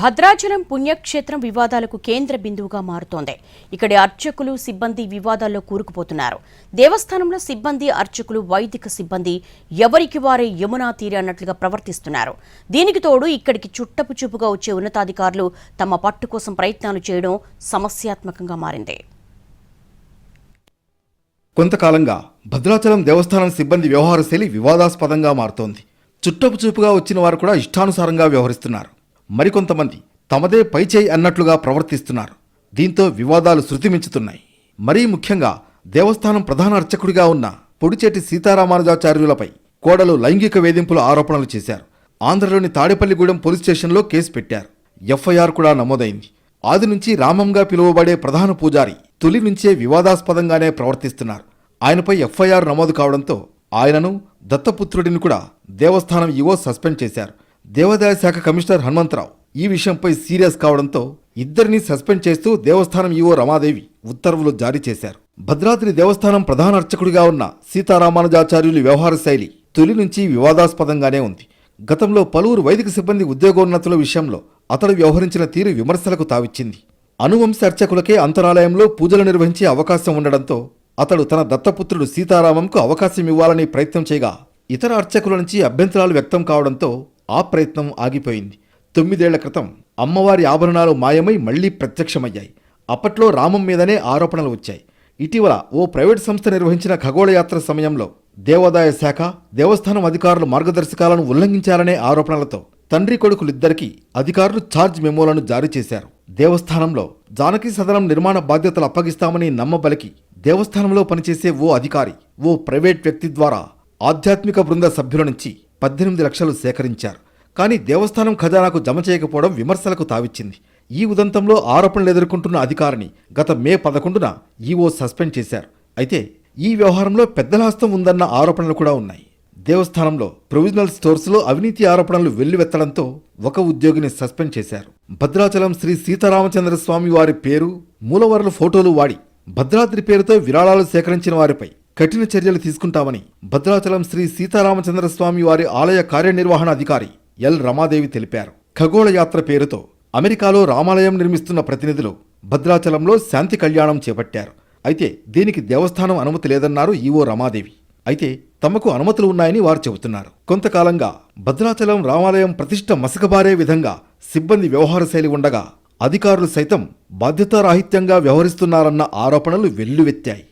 భద్రాచలం పుణ్యక్షేత్రం వివాదాలకు కేంద్ర బిందువుగా మారుతోంది. ఇక్కడి అర్చకులు సిబ్బంది వివాదాల్లో కూరుకుపోతున్నారు. దేవస్థానంలో సిబ్బంది అర్చకులు వైదిక సిబ్బంది ఎవరికి వారే యమునా తీరే అన్నట్లుగా ప్రవర్తిస్తున్నారు. దీనికి తోడు ఇక్కడికి చుట్టపు చూపుగా వచ్చే ఉన్నతాధికారులు తమ పట్టు కోసం ప్రయత్నాలు చేయడం సమస్యాత్మకంగా మారింది. కొంతకాలంగా భద్రాచలం దేవస్థానం సిబ్బంది వ్యవహార శైలి వివాదాస్పదంగా మారుతోంది. చుట్టపు చూపుగా వచ్చిన వారు కూడా ఇష్టానుసారంగా వ్యవహరిస్తున్నారు. మరికొంతమంది తమదే పైచేయి అన్నట్లుగా ప్రవర్తిస్తున్నారు. దీంతో వివాదాలు శృతిమించుతున్నాయి. మరీ ముఖ్యంగా దేవస్థానం ప్రధాన అర్చకుడిగా ఉన్న పొడిచేటి సీతారామానుజాచార్యులపై కోడలు లైంగిక వేధింపుల ఆరోపణలు చేశారు. ఆంధ్రలోని తాడేపల్లిగూడెం పోలీస్ స్టేషన్లో కేసు పెట్టారు. ఎఫ్ఐఆర్ కూడా నమోదైంది. ఆది నుంచి రామంగా పిలువబడే ప్రధాన పూజారి తొలి నుంచే వివాదాస్పదంగానే ప్రవర్తిస్తున్నారు. ఆయనపై ఎఫ్ఐఆర్ నమోదు కావడంతో ఆయనను దత్తపుత్రుడిని కూడా దేవస్థానం ఈవో సస్పెండ్ చేశారు. దేవాదాయ శాఖ కమిషనర్ హనుమంతరావు ఈ విషయంపై సీరియస్ కావడంతో ఇద్దరిని సస్పెండ్ చేస్తూ దేవస్థానం ఈవో రమాదేవి ఉత్తర్వులు జారీ చేశారు. భద్రాద్రి దేవస్థానం ప్రధాన అర్చకుడిగా ఉన్న సీతారామానుజాచార్యులు వ్యవహార శైలి తొలి నుంచి వివాదాస్పదంగానే ఉంది. గతంలో పలువురు వైదిక సిబ్బంది ఉద్యోగోన్నతుల విషయంలో అతడు వ్యవహరించిన తీరు విమర్శలకు తావిచ్చింది. అనువంశ అర్చకులకే అంతరాలయంలో పూజలు నిర్వహించే అవకాశం ఉండడంతో అతడు తన దత్తపుత్రుడు సీతారామంకు అవకాశం ఇవ్వాలని ప్రయత్నం చేయగా ఇతర అర్చకుల నుంచి అభ్యంతరాలు వ్యక్తం కావడంతో ఆ ప్రయత్నం ఆగిపోయింది. తొమ్మిదేళ్ళ క్రితం అమ్మవారి ఆభరణాలు మాయమై మళ్ళీ ప్రత్యక్షమయ్యాయి. అప్పట్లో రామం మీదనే ఆరోపణలు వచ్చాయి. ఇటీవల ఓ ప్రైవేట్ సంస్థ నిర్వహించిన ఖగోళయాత్ర సమయంలో దేవాదాయ శాఖ దేవస్థానం అధికారులు మార్గదర్శకాలను ఉల్లంఘించారనే ఆరోపణలతో తండ్రి కొడుకులిద్దరికీ అధికారులు ఛార్జ్ మెమోలను జారీ చేశారు. దేవస్థానంలో జానకి సదనం నిర్మాణ బాధ్యతలు అప్పగిస్తామని నమ్మబలికి దేవస్థానంలో పనిచేసే ఓ అధికారి ఓ ప్రైవేట్ వ్యక్తి ద్వారా ఆధ్యాత్మిక బృంద సభ్యుల నుంచి పద్దెనిమిది లక్షలు సేకరించారు. కానీ దేవస్థానం ఖజానాకు జమ చేయకపోవడం విమర్శలకు తావిచ్చింది. ఈ ఉదంతంలో ఆరోపణలు ఎదుర్కొంటున్న అధికారిని గత మే పదకొండున ఈవో సస్పెండ్ చేశారు. అయితే ఈ వ్యవహారంలో పెద్దల హస్తం ఉందన్న ఆరోపణలు కూడా ఉన్నాయి. దేవస్థానంలో ప్రొవిజనల్ స్టోర్స్లో అవినీతి ఆరోపణలు వెల్లువెత్తడంతో ఒక ఉద్యోగిని సస్పెండ్ చేశారు. భద్రాచలం శ్రీ సీతారామచంద్ర స్వామి వారి పేరు మూలవరుల ఫోటోలు వాడి భద్రాద్రి పేరుతో విరాళాలు సేకరించిన వారిపై కఠిన చర్యలు తీసుకుంటామని భద్రాచలం శ్రీ సీతారామచంద్ర స్వామి వారి ఆలయ కార్యనిర్వహణ అధికారి ఎల్. రమాదేవి తెలిపారు. ఖగోళ యాత్ర పేరుతో అమెరికాలో రామాలయం నిర్మిస్తున్న ప్రతినిధులు భద్రాచలంలో శాంతి కళ్యాణం చేపట్టారు. అయితే దీనికి దేవస్థానం అనుమతి లేదన్నారు ఈవో రమాదేవి. అయితే తమకు అనుమతులు ఉన్నాయని వారు చెబుతున్నారు. కొంతకాలంగా భద్రాచలం రామాలయం ప్రతిష్ట మసకబారే విధంగా సిబ్బంది వ్యవహార శైలి ఉండగా అధికారులు సైతం బాధ్యతారాహిత్యంగా వ్యవహరిస్తున్నారన్న ఆరోపణలు వెల్లువెత్తాయి.